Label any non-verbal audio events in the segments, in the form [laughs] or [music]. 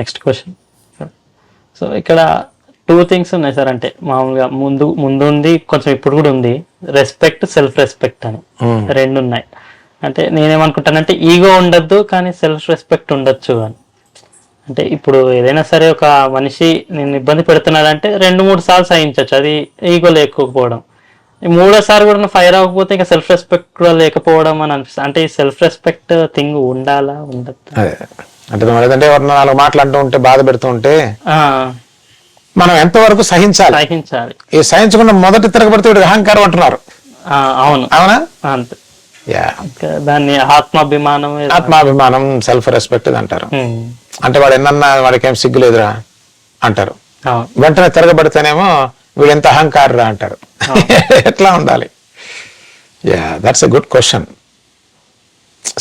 Next question so ఇక్కడ two things ఉన్నాయి sir అంటే మామూలుగా ముందు ముందు ఉంది కొంచెం ఇప్పుడు కూడా ఉంది రెస్పెక్ట్ సెల్ఫ్ రెస్పెక్ట్ అని hmm. రెండు ఉన్నాయి అంటే నేనేమనుకుంటానంటే ఈగో ఉండొద్దు కానీ సెల్ఫ్ రెస్పెక్ట్ ఉండొచ్చు అని అంటే ఇప్పుడు ఏదైనా సరే ఒక మనిషి నేను ఇబ్బంది పెడుతున్నాడంటే రెండు మూడు సార్లు సహించవచ్చు అది ఈగో లేకపోవడం మూడోసారి కూడా ఫైర్ అవ్వకపోతే ఇంకా సెల్ఫ్ రెస్పెక్ట్ కూడా లేకపోవడం అని అనిపిస్తుంది అంటే ఈ సెల్ఫ్ రెస్పెక్ట్ థింగ్ ఉండాలా ఉండదు అంటే నువ్వు ఏదంటే ఎవరిన నాలుగు మాటలు అంటూ ఉంటే బాధ పెడుతూ ఉంటే మనం ఎంతవరకు సహించాలి సహించాలి ఈ సహించకుండా మొదటి తిరగబడితే అహంకారం అంటున్నారు అవును అవునా దాన్ని ఆత్మాభిమానం ఆత్మాభిమానం సెల్ఫ్ రెస్పెక్ట్ అంటారు అంటే వాడు ఎన్నన్నా వాడికి ఏం సిగ్గు లేదురా అంటారు వెంటనే తిరగబడితేనేమో వీడు ఎంత అహంకారరా అంటారు [laughs] ఎట్లా ఉండాలి yeah that's a good question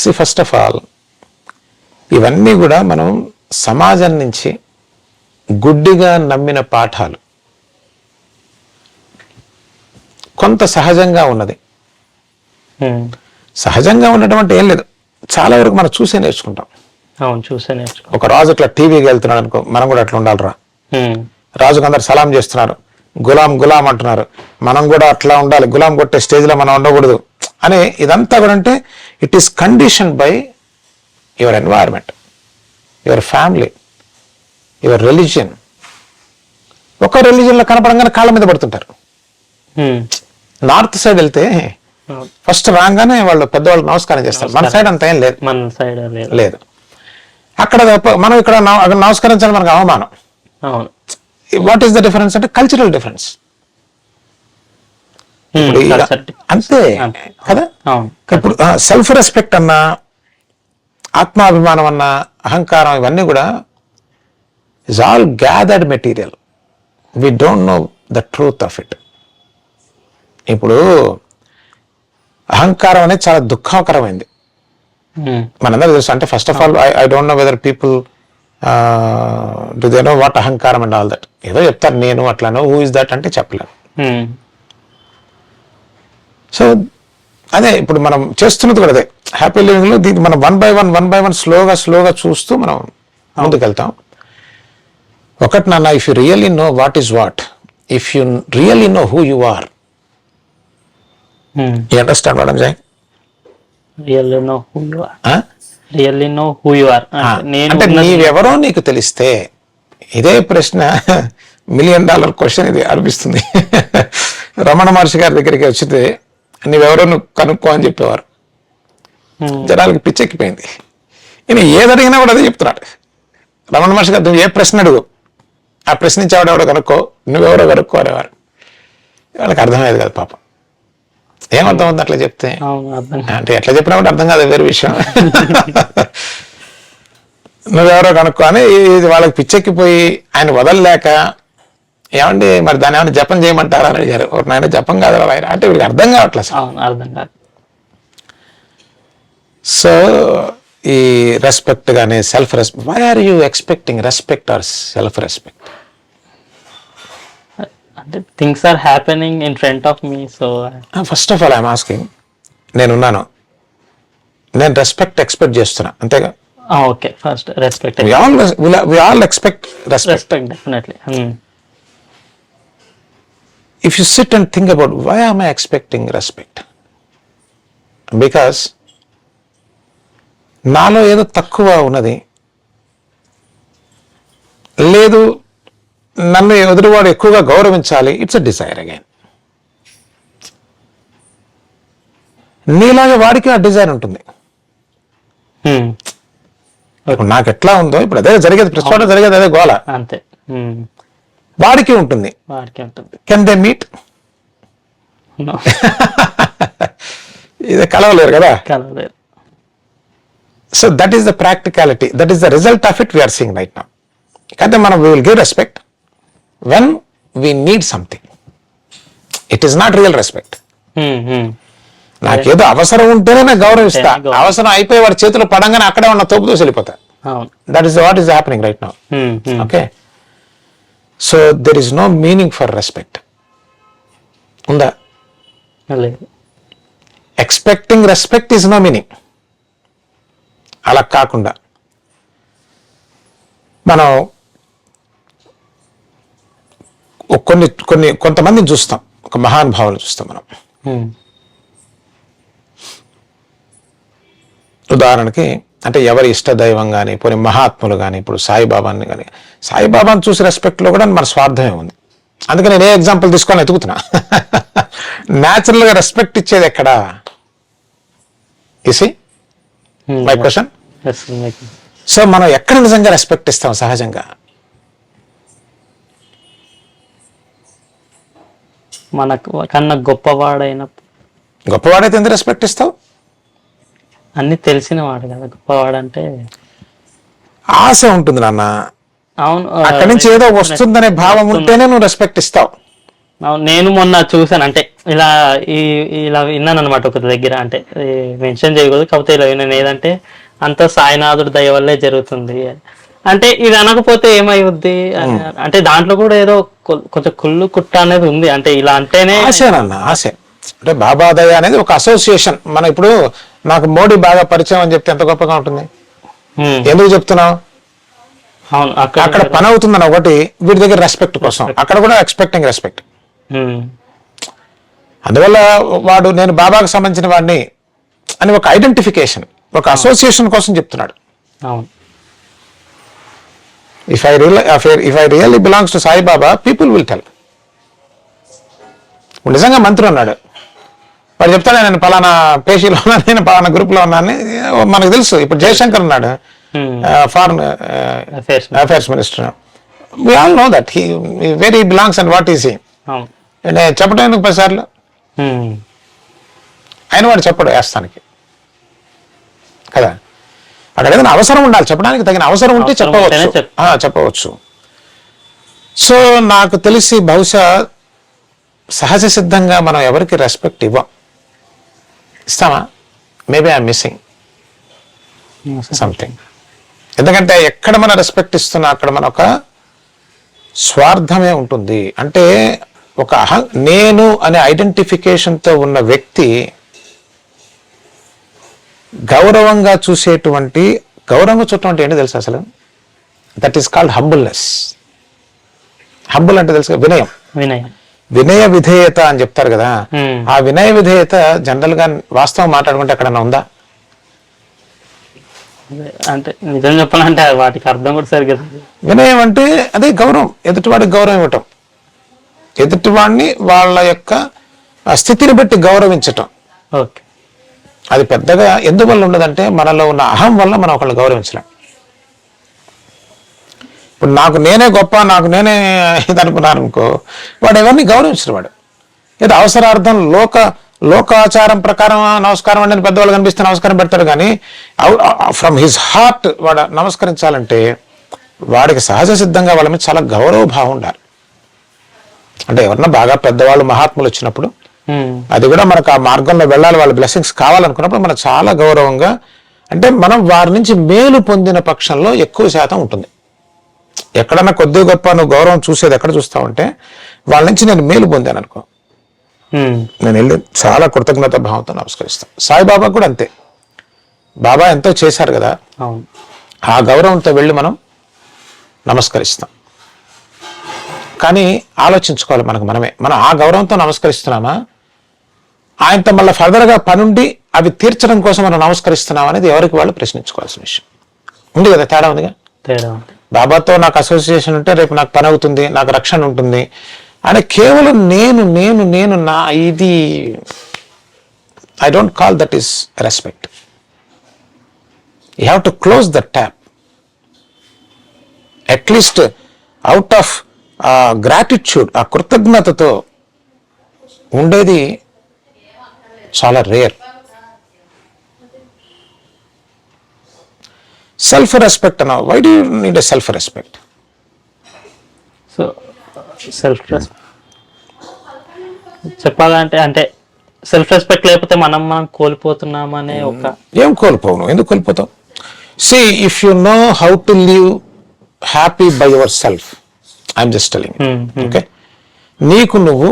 see first of all ఇవన్నీ కూడా మనం సమాజం నుంచి గుడ్డిగా నమ్మిన పాఠాలు కొంత సహజంగా ఉన్నది సహజంగా ఉండటం అంటే ఏం లేదు చాలా వరకు మనం చూసే నేర్చుకుంటాం అవును చూసే నేర్చుకుంటాం ఒక రాజు అట్లా టీవీకి వెళ్తున్నాడు అనుకో మనం కూడా అట్లా ఉండాలిరా రాజుకు అందరు సలాం చేస్తున్నారు గులాం గులాం అంటున్నారు మనం కూడా అట్లా ఉండాలి గులాం కొట్టే స్టేజ్లో మనం ఉండకూడదు అనే ఇదంతా కూడా అంటే it is condition by your environment your family your religion ఒక రిలీజియన్లో కనపడంగానే కాళ్ళ మీద పడుతుంటారు నార్త్ సైడ్ వెళ్తే ఫస్ట్ రాగానే వాళ్ళు పెద్దవాళ్ళు నమస్కారం చేస్తారు మన సైడ్ అంత ఏం లేదు మన సైడ్ లేదు అక్కడ మనం ఇక్కడ నమస్కరించాలి మనకు అవమానం వాట్ ఈస్ ద డిఫరెన్స్ అంటే కల్చరల్ డిఫరెన్స్ అంతే కదా ఇప్పుడు సెల్ఫ్ రెస్పెక్ట్ అన్నా ఆత్మాభిమానం అన్న అహంకారం ఇవన్నీ కూడా is all gathered material we don't know the truth of it ఇప్పుడు అహంకారం అనేది చాలా దుఃఖకరమైంది hmm. మనందరూ తెలుసు అంటే first of all I I don't know whether people do they know what అహంకారం అండ్ ఆల్ దట్ ఏదో చెప్తారు నేను అట్లానో హూ ఇస్ దట్ అంటే చెప్పలేను సో hmm. అదే ఇప్పుడు మనం చేస్తున్నది కూడా అదే హ్యాపీ లివింగ్లో దీన్ని మనం one by one one by one స్లోగా స్లోగా చూస్తూ మనం ముందుకెళ్తాం ఒకటి నాన్న if you really know what is what if you really know who you are understand madam Joy అంటే నీవెవరో నీకు తెలిస్తే ఇదే ప్రశ్న మిలియన్ డాలర్ క్వశ్చన్ ఇది అనిపిస్తుంది రమణ మహర్షి గారి దగ్గరికి వచ్చితే నీవెవరో నువ్వు కనుక్కో అని చెప్పేవారు జనాలకి పిచ్చెక్కిపోయింది ఈయన ఏది అడిగినా కూడా అదే చెప్తున్నాడు రమణ మహర్షి గారు నువ్వు ఏ ప్రశ్న అడుగు ఆ ఇచ్చేవాడెవడో కనుక్కో నువ్వెవరో కనుక్కో అనేవారు వాళ్ళకి అర్థమయ్యేది కదా పాపం ఏమర్థం అవుతుంది అట్లా చెప్తే అంటే ఎట్లా చెప్పినా కూడా అర్థం కాదు వేరే విషయం నువ్వెవరో కనుక్కో అని ఇది వాళ్ళకి పిచ్చెక్కిపోయి ఆయన వదలలేక ఏమండి మరి దాని ఏమైనా జపం చేయమంటారా అని అడిగారు నాయన జపం కాదు ఆయన అంటే వీళ్ళకి అర్థం కావట్లేదు అర్థం కాదు సో ఈ రెస్పెక్ట్ కానీ self respect why are you expecting respect or self respect అంటే things are happening in front of me so first of all I'm asking నేనున్నాను నేను రెస్పెక్ట్ ఎక్స్పెక్ట్ చేస్తున్నా అంతేగా okay first respect we all we all expect respect definitely if you sit and think about why am I expecting respect because నాలో ఏదో తక్కువ ఉన్నది లేదు నన్ను ఎదుటివాడు ఎక్కువగా గౌరవించాలి ఇట్స్ అ డిజైర్ అగైన్ నీలాగే వాడికి ఆ డిజైర్ ఉంటుంది hmm. నాకు ఎట్లా ఉందో ఇప్పుడు అదే జరిగేది ప్రస్తుతం జరిగేది అదే గోళ అంతే hmm. వాడికి ఉంటుంది వాడికి ఉంటుంది కెన్ దే మీట్ ఇది కలవలేరు కదా కలవలేరు so that is the practicality that is the result of it we're seeing right నా అయితే మనం we will give respect when we need something it is not real respect నాకేదో అవసరం ఉంటేనే నాకు గౌరవిస్తా అవసరం అయిపోయి వారి చేతులు పడంగానే అక్కడే ఉన్న తోపు దోసి వెళ్ళిపోతా that is what is happening right నా okay so there is no meaning for respect ఉందా expecting respect is no meaning అలా కాకుండా మనం కొన్ని కొన్ని కొంతమందిని చూస్తాం ఒక మహానుభావులు చూస్తాం మనం ఉదాహరణకి అంటే ఎవరి ఇష్ట దైవం కానీ పోనీ మహాత్ములు కానీ ఇప్పుడు సాయిబాబాని కానీ సాయిబాబాని చూసి రెస్పెక్ట్లో కూడా మన స్వార్థమే ఉంది అందుకని నేను ఏ ఎగ్జాంపుల్ తీసుకొని ఎదుగుతున్నా న్యాచురల్గా రెస్పెక్ట్ ఇచ్చేది ఎక్కడా ఇసి మై క్వశ్చన్ సో మనం ఎక్కడ నిజంగా రెస్పెక్ట్ ఇస్తాం సహజంగా మనకు కన్నా గొప్పవాడైన గొప్పవాడైతే ఎంత రెస్పెక్ట్ ఇస్తావు అన్ని తెలిసిన వాడు కదా అంటే ఆశ ఉంటుంది నాన్న అవును అక్కడి నుంచి ఏదో వస్తుందనే భావం ఉంటేనే నువ్వు రెస్పెక్ట్ ఇస్తావు నేను మొన్న చూసాను అంటే ఇలా ఈ ఇలా విన్నాను అనమాట ఒక దగ్గర అంటే మెన్షన్ చేయకూడదు కాకపోతే ఇలా విన్నాను ఏదంటే అంత సాయినాథుడు దయ వల్లే జరుగుతుంది అంటే ఇది అనకపోతే ఏమైంది అంటే దాంట్లో కూడా ఏదో కొంచెం కుళ్ళు కుట్ట అనేది ఉంది అంటే ఇలా అంటేనే అన్న ఆశ అంటే బాబా దయ అనేది ఒక అసోసియేషన్ మన ఇప్పుడు నాకు మోడీ బాగా పరిచయం అని చెప్తే ఎంత గొప్పగా ఉంటుంది ఎందుకు చెప్తున్నావు అవును అక్కడ పని అవుతుందని ఒకటి వీటి దగ్గర రెస్పెక్ట్ కోసం అక్కడ కూడా ఎక్స్పెక్టింగ్ రెస్పెక్ట్ అందువల్ల వాడు నేను బాబాకు సంబంధించిన వాడిని అని ఒక ఐడెంటిఫికేషన్ ఒక అసోసియేషన్ కోసం చెప్తున్నాడు if I real if I really belongs to Saibaba people will tell నిజంగా మంత్రి ఉన్నాడు వాడు చెప్తాడు నేను పలానా పేషీలో ఉన్నాను నేను పలానా లో ఉన్నాను మనకు తెలుసు ఇప్పుడు జయశంకర్ ఉన్నాడు foreign affairs minister we all know that he very belongs and what is he చెప్పడం ఎందుకు పదిసార్లు ఆయన వాడు చెప్పడు వేస్తానికి కదా అక్కడ ఏదైనా అవసరం ఉండాలి చెప్పడానికి తగిన అవసరం ఉంటే చెప్పవచ్చు చెప్పవచ్చు సో నాకు తెలిసి బహుశా సహజ సిద్ధంగా మనం ఎవరికి రెస్పెక్ట్ ఇవ్వం ఇస్తామా మేబీ ఐ మిస్సింగ్ సంథింగ్ ఎందుకంటే ఎక్కడ మనం రెస్పెక్ట్ ఇస్తున్నా అక్కడ మన ఒక స్వార్థమే ఉంటుంది అంటే ఒక అహం నేను అనే ఐడెంటిఫికేషన్తో ఉన్న వ్యక్తి గౌరవంగా చూసేటువంటి గౌరవంగా చూడటం అంటే ఏంటి తెలుసు అసలు that is called humbleness humble అంటే తెలుసు వినయం వినయం వినయ విధేయత అని చెప్తారు కదా ఆ వినయ విధేయత జనరల్ గా వాస్తవం మాట్లాడుకుంటే ఎక్కడన్నా ఉందా అంటే నిజం చెప్పాలంటే వాటికి అర్థం కూడా సరిగ్గా వినయం అంటే అదే గౌరవం ఎదుటివాడికి గౌరవం ఇవ్వటం వాడిని వాళ్ళ యొక్క స్థితిని బట్టి గౌరవించటం ఓకే అది పెద్దగా ఎందువల్ల ఉండదంటే మనలో ఉన్న అహం వల్ల మనం ఒకళ్ళు గౌరవించలేం ఇప్పుడు నాకు నేనే గొప్ప నాకు నేనే ఇది అనుకున్నాను అనుకో వాడు ఎవరిని గౌరవించడు వాడు ఏదో అవసరార్థం లోక లోకాచారం ప్రకారం నమస్కారం అనేది పెద్దవాళ్ళు కనిపిస్తే నమస్కారం పెడతాడు కానీ ఫ్రమ్ హిజ్ హార్ట్ వాడు నమస్కరించాలంటే వాడికి సహజ సిద్ధంగా వాళ్ళ మీద చాలా గౌరవ భావం ఉండాలి అంటే ఎవరన్నా బాగా పెద్దవాళ్ళు మహాత్ములు వచ్చినప్పుడు అది కూడా మనకు ఆ మార్గంలో వెళ్ళాలి వాళ్ళ బ్లెస్సింగ్స్ కావాలనుకున్నప్పుడు మనం చాలా గౌరవంగా అంటే మనం వారి నుంచి మేలు పొందిన పక్షంలో ఎక్కువ శాతం ఉంటుంది ఎక్కడన్నా కొద్ది గొప్ప నువ్వు గౌరవం చూసేది ఎక్కడ చూస్తావు అంటే వాళ్ళ నుంచి నేను మేలు పొందాను అనుకో నేను వెళ్ళి చాలా కృతజ్ఞత భావంతో నమస్కరిస్తాను సాయిబాబా కూడా అంతే బాబా ఎంతో చేశారు కదా ఆ గౌరవంతో వెళ్ళి మనం నమస్కరిస్తాం కానీ ఆలోచించుకోవాలి మనకు మనమే మనం ఆ గౌరవంతో నమస్కరిస్తున్నామా ఆయనతో మళ్ళీ ఫర్దర్గా పనుండి అవి తీర్చడం కోసం మనం నమస్కరిస్తున్నాం అనేది ఎవరికి వాళ్ళు ప్రశ్నించుకోవాల్సిన విషయం ఉంది కదా తేడా ఉందిగా తేడా బాబాతో నాకు అసోసియేషన్ ఉంటే రేపు నాకు పని అవుతుంది నాకు రక్షణ ఉంటుంది అని కేవలం నేను నేను నేను నా ఇది I don't call that is respect you have to close the tap at least out of a gratitude ఆ కృతజ్ఞతతో ఉండేది చాలా రేర్ సెల్ఫ్ రెస్పెక్ట్ అన్న why do need self respect so self respect చెప్పాలంటే అంటే సెల్ఫ్ రెస్పెక్ట్ లేకపోతే మనం మనం కోల్పోతున్నామనే hmm. ఒక ఏం కోల్పోవు ఎందుకు కోల్పోతాం see if you know how to live happy by yourself I'm just telling okay నీకు నువ్వు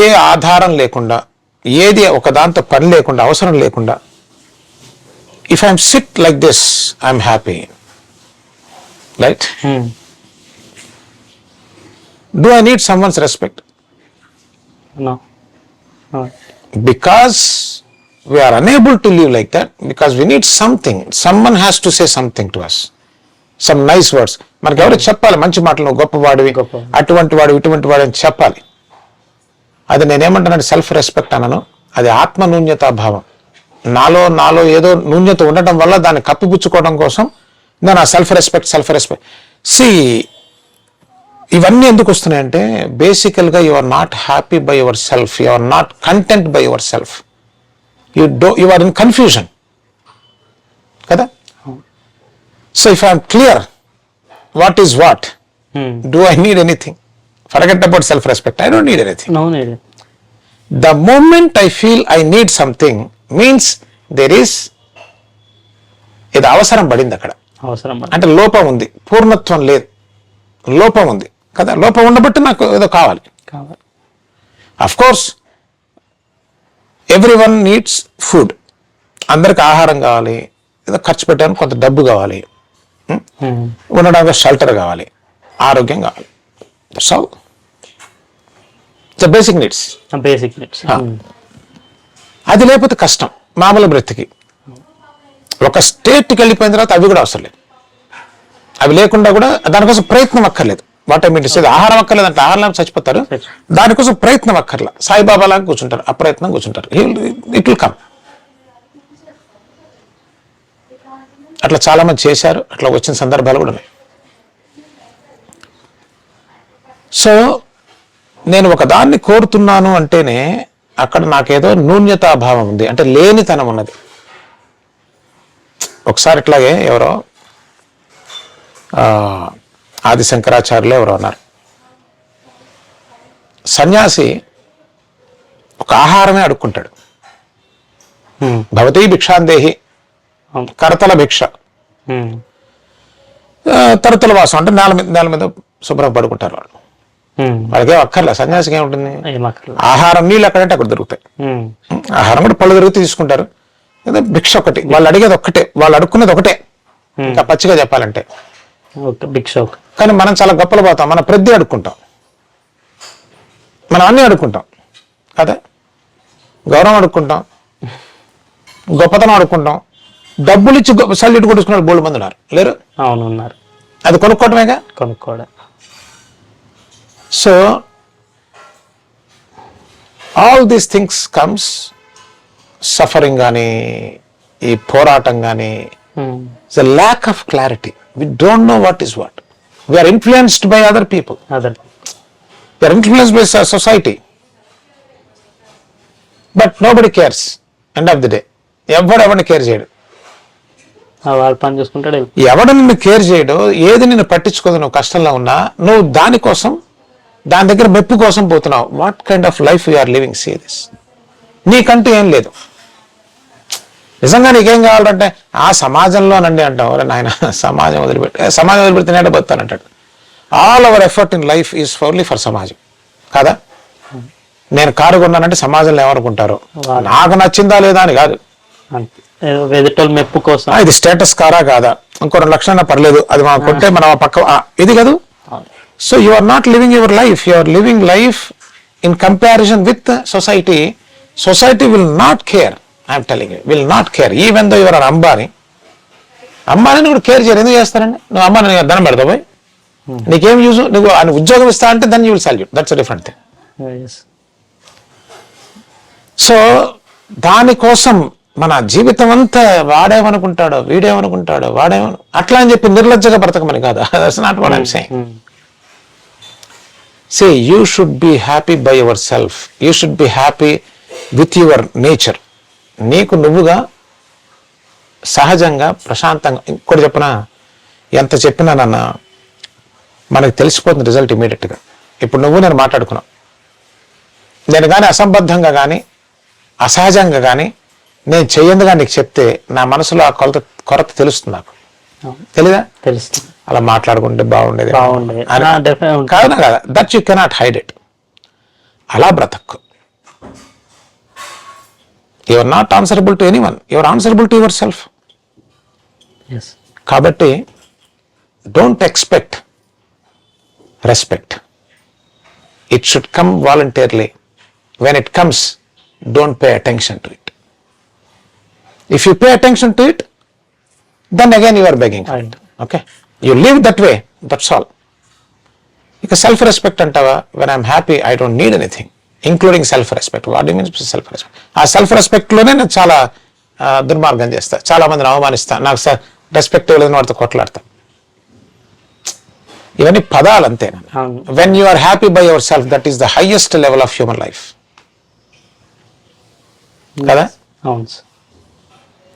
ఏ ఆధారం లేకుండా ఏది ఒక దాంతో పని లేకుండా అవసరం లేకుండా if I'm sit like this I'm happy right do I need someone's respect because we are unable to live like that because we need something. Someone has to say something to us. Some nice words. మనకి ఎవరు చెప్పాలి మంచి మాటలు గొప్పవాడివి అటువంటి వాడు ఇటువంటి వాడు అని చెప్పాలి అది నేనేమంటానంటే సెల్ఫ్ రెస్పెక్ట్ అనను అది ఆత్మ భావం నాలో నాలో ఏదో నూన్యత ఉండటం వల్ల దాన్ని కప్పిపుచ్చుకోవడం కోసం ఆ self respect self respect see ఇవన్నీ ఎందుకు వస్తున్నాయంటే బేసికల్గా you are not happy by yourself you are not content by yourself you do you are in confusion కదా so if I'm clear what is what do I need anything forgot about self respect I don't need anything the moment I feel I need something means there is ఇది అవసరం పడింది అక్కడ అవసరం అంటే లోపం ఉంది పూర్ణత్వం లేదు లోపం ఉంది కదా లోపం ఉండబట్టి నాకు ఏదో కావాలి కావాలి of course everyone needs food అందరికి ఆహారం కావాలి ఏదో ఖర్చు పెట్టడానికి కొంత డబ్బు కావాలి ఉండడానికి షెల్టర్ కావాలి ఆరోగ్యం కావాలి that's the basic needs basic needs అది లేకపోతే కష్టం మామూలు బ్రతికి ఒక స్టేట్కి వెళ్ళిపోయిన తర్వాత అవి కూడా అవసరం లేదు అవి లేకుండా కూడా దానికోసం ప్రయత్నం అక్కర్లేదు వాట్ ఐ ah. ఆహారం అక్కర్లేదు అంటే ఆహారం చచ్చిపోతారు దానికోసం ప్రయత్నం అక్కర్లా సాయిబాబా లాగా కూర్చుంటారు ఆ ప్రయత్నం కూర్చుంటారు ఇట్ విల్ కమ్ అట్లా చాలామంది చేశారు అట్లా వచ్చిన సందర్భాలు కూడా ఉన్నాయి సో నేను ఒక దాన్ని కోరుతున్నాను అంటేనే అక్కడ నాకేదో నూన్యతాభావం ఉంది అంటే లేనితనం ఉన్నది ఒకసారి ఇట్లాగే ఎవరో ఆది శంకరాచార్యులు ఎవరో అన్నారు సన్యాసి ఒక ఆహారమే అడుక్కుంటాడు భవతీ భిక్షాందేహి కరతల భిక్ష తరతల వాసం అంటే నేల మీద నేల మీద శుభ్రం పడుకుంటారు వాళ్ళు వాళ్ళకి అక్కర్లే సన్యాసికి ఏముంటుంది ఆహారం నీళ్ళు ఎక్కడంటే అక్కడ దొరుకుతాయి ఆహారం కూడా పళ్ళు దొరికితే తీసుకుంటారు ఏదో భిక్ష ఒకటి వాళ్ళు అడిగేది ఒక్కటే వాళ్ళు అడుక్కునేది ఒకటే ఇంకా పచ్చిగా చెప్పాలంటే భిక్ష కానీ మనం చాలా గొప్పలు పోతాం మన ప్రతి అడుక్కుంటాం మనం అన్ని అడుక్కుంటాం కదా గౌరవం అడుక్కుంటాం గొప్పతనం అడుక్కుంటాం డబ్బులు ఇచ్చి సల్యూట్ కొట్టుకున్నారు బోల్డ్ మంది ఉన్నారు లేరు అవునున్నారు అది కొనుక్కోవటమేగా కొనుక్కోవడం so all these things comes suffering కానీ ఈ పోరాటం కానీ it's lack of clarity we don't know what is what we're influenced by other people other we're influence by society but nobody cares end of the day ఎవడు ఎవరిని care చేయడు వాడు పని ఎవడు నిన్ను కేర్ చేయడు ఏది నిన్ను పట్టించుకోదు నువ్వు కష్టంలో ఉన్నా నువ్వు దానికోసం దాని దగ్గర మెప్పు కోసం పోతున్నావు what kind of life you're are living serious నీకంటూ ఏం లేదు నిజంగా నీకేం కావాలంటే ఆ సమాజంలోనండి అంటాం నాయన ఆయన సమాజం వదిలిపెట్టి సమాజం వదిలిపెడితే నేట అంటాడు all our effort in life is purely for సమాజం కాదా నేను కారు కొన్నానంటే సమాజంలో ఏమనుకుంటారు నాకు నచ్చిందా లేదా అని కాదు ఎదుటోళ్ళ మెప్పు కోసం ఇది స్టేటస్ కారా కాదా ఇంకో రెండు లక్షలైనా పర్లేదు అది మా కొంటే మన పక్క ఇది కాదు so you are not living your life you are living life in comparison with society society will not care I'm telling will not care even though your Ambani అంబానీని కూడా కేర్ చేయరు ఎందుకు చేస్తారండి నువ్వు అంబానీ ధనం పెడతావు పోయి hmm. నీకేం యూజ్ నువ్వు ఆయన ఉద్యోగం ఇస్తా అంటే దాన్ని you will salute that's different thing so దానికోసం మన జీవితం అంతా వాడేమనుకుంటాడో వీడేమనుకుంటాడో వాడేమను అట్లా అని చెప్పి నిర్లజ్జగా బ్రతకమని కాదు not what I'm saying say you should be happy by yourself you should be happy with your nature నీకు నువ్వుగా సహజంగా ప్రశాంతంగా ఇంకోటి చెప్పిన ఎంత చెప్పినా నన్న మనకు తెలిసిపోతుంది రిజల్ట్ ఇమీడియట్గా ఇప్పుడు నువ్వు నేను మాట్లాడుకున్నావు నేను కానీ అసంబద్ధంగా కానీ అసహజంగా కానీ నేను చెయ్యందుగా నీకు చెప్తే నా మనసులో ఆ కొలత కొరత తెలుస్తుంది నాకు తెలీదా తెలుస్తుంది అలా మాట్లాడుకుంటే బాగుండేది కాదు కదా that you cannot hide it అలా బ్రతక్ your not answerable to anyone your answerable to yourself కాబట్టి don't expect respect it should come voluntarily when it comes don't pay attention to it If you pay attention to it, then again you are begging. Right. Okay. You live that way. That's all. ఇక self respect అంటావా when I'm happy I don't need anything including self respect what means self respect ఆ self రెస్పెక్ట్లోనే నేను చాలా దుర్మార్గం చేస్తా చాలా మందిని అవమానిస్తాను నాకు సార్ రెస్పెక్ట్ ఇవ్వలేదని వాడితో కొట్లాడతా ఇవన్నీ పదాలు అంతే when you are happy by yourself that is the highest level of human life కదా అవును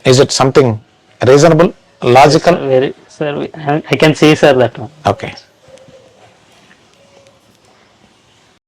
Is it something reasonable, logical? Yes, sir, I can say, sir, that one. Okay.